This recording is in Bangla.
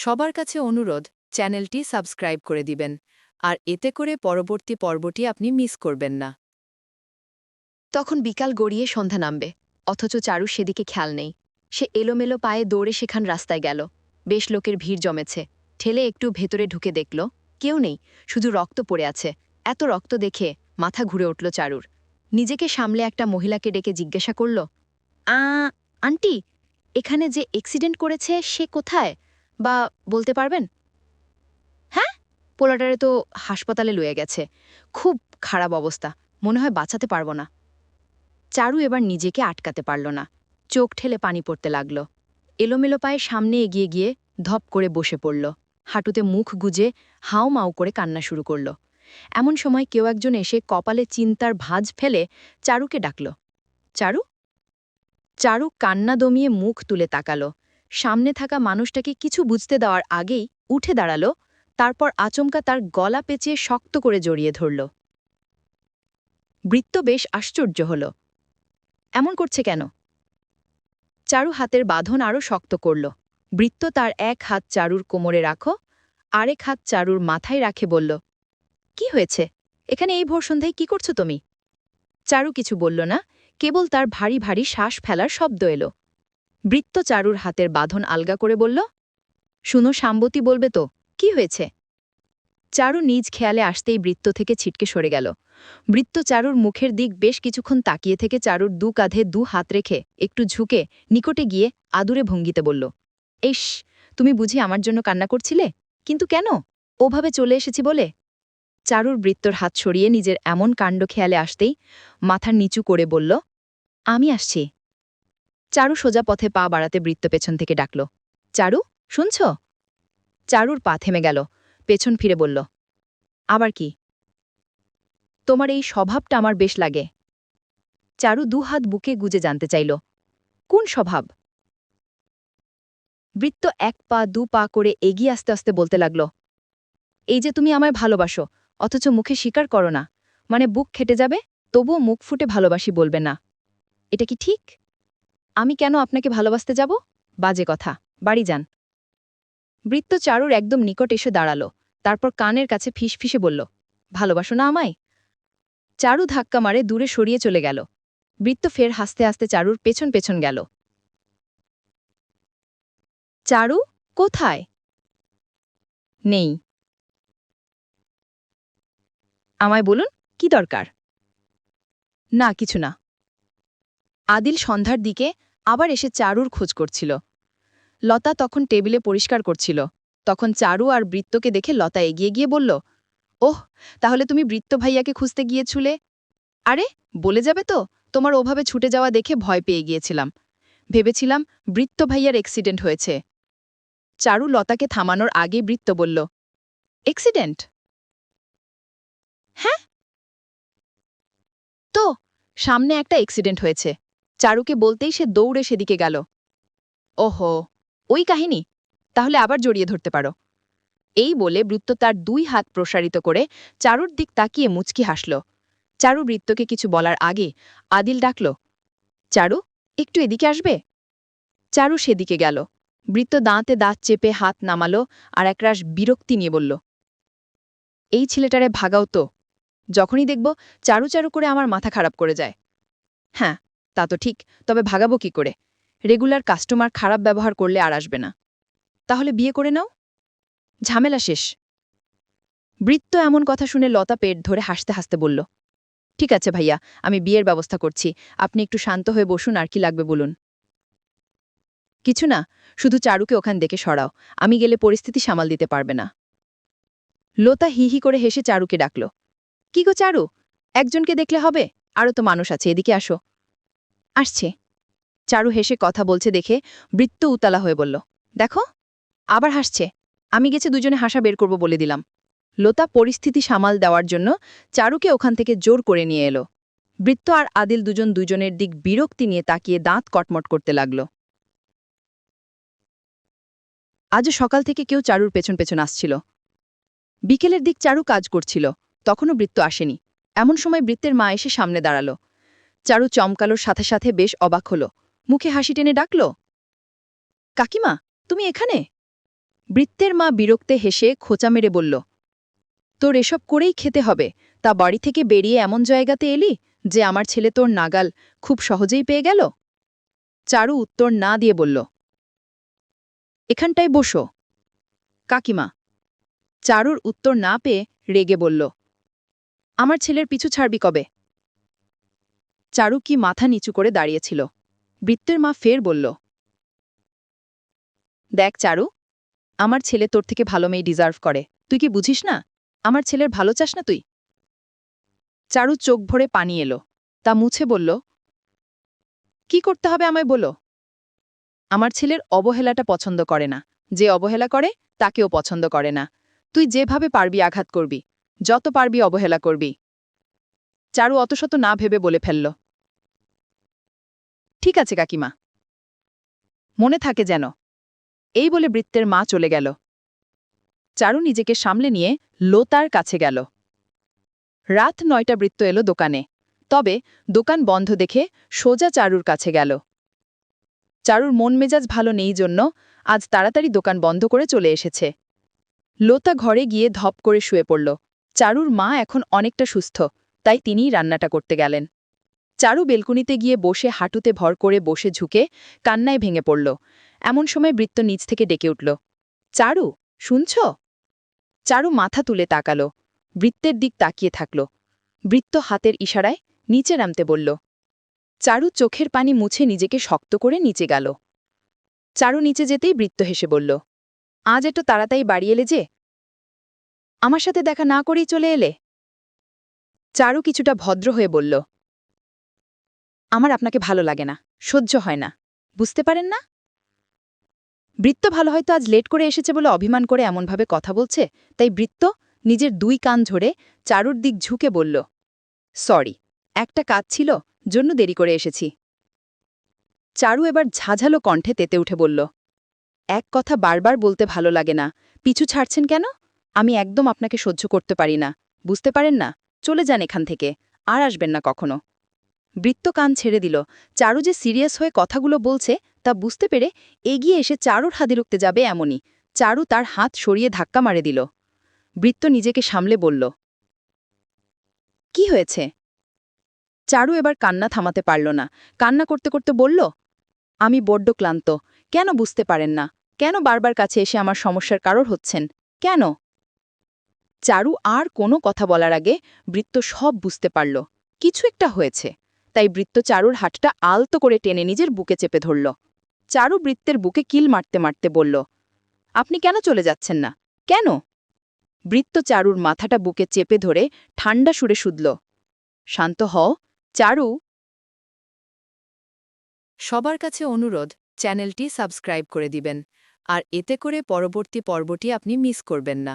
সবার কাছে অনুরোধ, চ্যানেলটি সাবস্ক্রাইব করে দিবেন, আর এতে করে পরবর্তী পর্বটি আপনি মিস করবেন না। তখন বিকাল গড়িয়ে সন্ধ্যা নামবে, অথচ চারু সেদিকে খেয়াল নেই। সে এলোমেলো পায়ে দৌড়ে সেখান রাস্তায় গেল। বেশ লোকের ভিড় জমেছে। ঠেলে একটু ভেতরে ঢুকে দেখল, কেউ নেই, শুধু রক্ত পড়ে আছে। এত রক্ত দেখে মাথা ঘুরে উঠল চারুর। নিজেকে সামলে একটা মহিলাকে ডেকে জিজ্ঞাসা করল, আ, আন্টি, এখানে যে অ্যাক্সিডেন্ট করেছে সে কোথায়? বা বলতে পারবেন? হ্যাঁ? পোলাটারে তো হাসপাতালে লয়ে গেছে। খুব খারাপ অবস্থা। মনে হয় বাঁচাতে পারব না। চারু এবার নিজেকে আটকাতে পারল না। চোখ ঠেলে পানি পড়তে লাগল। এলোমেলো পায়ে সামনে এগিয়ে গিয়ে ধপ করে বসে পড়ল। হাঁটুতে মুখ গুজে হাও মাও করে কান্না শুরু করল। এমন সময় কেউ একজন এসে কপালে চিন্তার ভাঁজ ফেলে চারুকে ডাকল। চারু? চারু কান্না দমিয়ে মুখ তুলে তাকালো। সামনে থাকা মানুষটাকে কিছু বুঝতে দেওয়ার আগেই উঠে দাঁড়াল, তারপর আচমকা তার গলা পেঁচিয়ে শক্ত করে জড়িয়ে ধরল। বৃত্ত বেশ আশ্চর্য হল। এমন করছে কেন? চারু হাতের বাঁধন আরও শক্ত করল। বৃত্ত তার এক হাত চারুর কোমরে রাখো, আরেক হাত চারুর মাথায় রাখে বলল, কি হয়েছে? এখানে এই ভোর সন্ধ্যায় কি করছ তুমি? চারু কিছু বলল না, কেবল তার ভারী ভারী শ্বাস ফেলার শব্দ এলো। বৃত্ত চারুর হাতের বাঁধন আলগা করে বলল, শুনো সাম্বতী বলবে তো, কি হয়েছে? চারু নিজ খেয়ালে আসতেই বৃত্ত থেকে ছিটকে সরে গেল। বৃত্ত চারুর মুখের দিক বেশ কিছুক্ষণ তাকিয়ে থেকে চারুর দু কাঁধে দু হাত রেখে একটু ঝুঁকে নিকটে গিয়ে আদুরে ভঙ্গিতে বলল, ইস, তুমি বুঝি আমার জন্য কান্না করছিলে? কিন্তু কেন? ওভাবে চলে এসেছি বলে? চারুর বৃত্তর হাত সরিয়ে নিজের এমন কাণ্ড খেয়ালে আসতেই মাথার নিচু করে বলল, আমি আসছি। চারু সোজা পথে পা বাড়াতে বৃত্ত পেছন থেকে ডাকল, চারু, শুনছ? চারুর পা থেমে গেল, পেছন ফিরে বলল, আবার কি? তোমার এই স্বভাবটা আমার বেশ লাগে। চারু দু হাত বুকে গুজে জানতে চাইল, কোন স্বভাব? বৃত্ত এক পা দু পা করে এগিয়ে আস্তে আস্তে বলতে লাগল, এই যে তুমি আমায় ভালোবাসো, অথচ মুখে স্বীকার করো না মানে বুক খেটে যাবে, তবুও মুখ ফুটে ভালোবাসি বলবে না। এটা কি ঠিক? আমি কেন আপনাকে ভালোবাসতে যাব? বাজে কথা। বাড়ি যান। বৃত্ত চারুর একদম নিকট এসে দাঁড়াল। তারপর কানের কাছে ফিসফিসে বলল, ভালোবাসো না আমায়? চারু ধাক্কা মারে দূরে সরিয়ে চলে গেল। বৃত্ত ফের হাসতে হাসতে চারুর পেছন পেছন গেল। চারু, কোথায়? নেই। আমায় বলুন, কি দরকার? না, কিছু না। আদিল সন্ধ্যার দিকে আবার এসে চারুর খোঁজ করছিল। লতা তখন টেবিলে পরিষ্কার করছিল। তখন চারু আর বৃত্তকে দেখে লতা এগিয়ে গিয়ে বলল, ওহ, তাহলে তুমি বৃত্ত ভাইয়াকে খুঁজতে গিয়েছিলে? আরে, বলে যাবে তো, তোমার ওভাবে ছুটে যাওয়া দেখে ভয় পেয়ে গিয়েছিলাম। ভেবেছিলাম বৃত্ত ভাইয়ার অ্যাক্সিডেন্ট হয়েছে। চারু লতাকে থামানোর আগে বৃত্ত বলল অ্যাক্সিডেন্ট হ্যাঁ? তো, সামনে একটা অ্যাক্সিডেন্ট হয়েছে। চারুকে বলতেই সে দৌড়ে সেদিকে গেল। ওহো, ওই কাহিনী? তাহলে আবার জড়িয়ে ধরতে পারো। এই বলে বৃত্ত তার দুই হাত প্রসারিত করে চারুর দিক তাকিয়ে মুচকি হাসল। চারু বৃত্তকে কিছু বলার আগে আদিল ডাকল, চারু, একটু এদিকে আসবে? চারু সেদিকে গেল। বৃত্ত দাঁতে দাঁত চেপে হাত নামালো আর একরাশ বিরক্তি নিয়ে বলল, এই ছেলেটারে ভাগাও তো। যখনই দেখব চারু চারু করে আমার মাথা খারাপ করে যায়। হ্যাঁ তা তো ঠিক, তবে ভাগাবো কি করে? রেগুলার কাস্টমার খারাপ ব্যবহার করলে আর আসবে না। তাহলে বিয়ে করে নাও? ঝামেলা শেষ। বৃত্ত এমন কথা শুনে লতা পেট ধরে হাসতে হাসতে বলল, ঠিক আছে ভাইয়া, আমি বিয়ের ব্যবস্থা করছি, আপনি একটু শান্ত হয়ে বসুন, আর কি লাগবে বলুন? কিছু না, শুধু চারুকে ওখান দেখে সরাও, আমি গেলে পরিস্থিতি সামাল দিতে পারবে না। লতা হি হি করে হেসে চারুকে ডাকল, কি গো চারু? একজনকে দেখলে হবে? আরও তো মানুষ আছে, এদিকে আসো। আসছে। চারু হেসে কথা বলছে দেখে বৃত্ত উতালা হয়ে বলল, দেখো, আবার হাসছে। আমি গেছে দুজনে হাসা বের করব বলে দিলাম লতা পরিস্থিতি সামাল দেওয়ার জন্য চারুকে ওখান থেকে জোর করে নিয়ে এলো। বৃত্ত আর আদিল দুজন দুজনের দিক বিরক্তি নিয়ে তাকিয়ে দাঁত কটমট করতে লাগল। আজও সকাল থেকে কেউ চারুর পেছন পেছন আসছিল। বিকেলের দিক চারু কাজ করছিল, তখনও বৃত্ত আসেনি। এমন সময় বৃত্তের মা এসে সামনে দাঁড়াল। চারু চমকালোর সাথে সাথে বেশ অবাক হল। মুখে হাসি টেনে ডাকল, কাকিমা, তুমি এখানে? বৃত্তের মা বিরক্তে হেসে খোঁচা মেরে বলল, তোর এসব করেই খেতে হবে। তা বাড়ি থেকে বেরিয়ে এমন জায়গাতে এলি যে আমার ছেলে তোর নাগাল খুব সহজেই পেয়ে গেল? চারু উত্তর না দিয়ে বলল, এখানটায় বসো। কাকিমা? চারুর উত্তর না পেয়ে রেগে বলল, আমার ছেলের পিছু ছাড়বি কবে? চারু কি মাথা নিচু করে দাঁড়িয়েছিল। বৃত্তের মা ফের বলল, দেখ চারু, আমার ছেলে তোর থেকে ভালো মেয়ে ডিজার্ভ করে। তুই কি বুঝিস না? আমার ছেলের ভালো চাস না তুই? চারু চোখ ভরে পানি এলো। তা মুছে বলল, কি করতে হবে আমায় বলো? আমার ছেলের অবহেলাটা পছন্দ করে না। যে অবহেলা করে, তাকেও পছন্দ করে না। তুই যেভাবে পারবি আঘাত করবি। যত পারবি অবহেলা করবি। চারু অতশত না ভেবে বলে ফেলল। ঠিক আছে, কাকিমা। মনে থাকে যেন। এই বলে বৃত্তের মা চলে গেল। চারু নিজেকে সামলে নিয়ে লোতার কাছে গেল। রাত নয়টা বৃত্ত এলো দোকানে। তবে দোকান বন্ধ দেখে সোজা চারুর কাছে গেল। চারুর মন মেজাজ ভালো নেই জন্য আজ তাড়াতাড়ি দোকান বন্ধ করে চলে এসেছে। লোতা ঘরে গিয়ে ধপ করে শুয়ে পড়ল। চারুর মা এখন অনেকটা সুস্থ। তাই তিনিই রান্নাটা করতে গেলেন। চারু বেলকুনিতে গিয়ে বসে হাঁটুতে ভর করে বসে ঝুঁকে কান্নায় ভেঙে পড়ল। এমন সময় বৃত্ত নিচ থেকে ডেকে উঠল, চারু, শুনছ? চারু মাথা তুলে তাকালো, বৃত্তের দিক তাকিয়ে থাকল। বৃত্ত হাতের ইশারায় নিচে নামতে বলল, চারু চোখের পানি মুছে নিজেকে শক্ত করে নিচে গেল। চারু নিচে যেতেই বৃত্ত হেসে বলল, আজ একটু তাড়াতাড়ি বাড়ি এলে যে? আমার সাথে দেখা না করেই চলে এলে? চারু কিছুটা ভদ্র হয়ে বলল, আমার আপনাকে ভালো লাগে না, সহ্য হয় না, বুঝতে পারেন না? বৃত্ত ভালো হয়তো আজ লেট করে এসেছে বলে অভিমান করে এমনভাবে কথা বলছে, তাই বৃত্ত নিজের দুই কান ঝরে চারুর দিক ঝুঁকে বলল, সরি, একটা কাজ ছিল, জন্য দেরি করে এসেছি। চারু এবার ঝাঝালো কণ্ঠে তেতে উঠে বলল, এক কথা বারবার বলতে ভালো লাগে না, পিছু ছাড়ছেন কেন? আমি একদম আপনাকে সহ্য করতে পারি না, বুঝতে পারেন না? চলে যান এখান থেকে, আর আসবেন না কখনো। বৃত্ত কান ছেড়ে দিল। চারু যে সিরিয়াস হয়ে কথাগুলো বলছে, তা বুঝতে পেরে এগিয়ে এসে চারুর হাতে রুখতে যাবে এমনই। চারু তার হাত সরিয়ে ধাক্কা মারে দিল। বৃত্ত নিজেকে সামলে বলল, কি হয়েছে? চারু এবার কান্না থামাতে পারল না। কান্না করতে করতে বলল, আমি বড্ড ক্লান্ত। কেন বুঝতে পারেন না? কেন বারবার কাছে এসে আমার সমস্যার কারোর হচ্ছেন? কেন? চারু আর কোনো কথা বলার আগে বৃত্ত সব বুঝতে পারল। কিছু একটা হয়েছে। তাই বৃত্ত চারুর হাটটা আলতো করে টেনে নিজের বুকে চেপে ধরল। চারু বৃত্তের বুকে কিল মারতে মারতে বলল, আপনি কেন চলে যাচ্ছেন না? কেন? বৃত্ত চারুর মাথাটা বুকে চেপে ধরে ঠান্ডা সুরে শুধল, শান্ত হও, চারু। সবার কাছে অনুরোধ, চ্যানেলটি সাবস্ক্রাইব করে দিবেন, আর এতে করে পরবর্তী পর্বটি আপনি মিস করবেন না।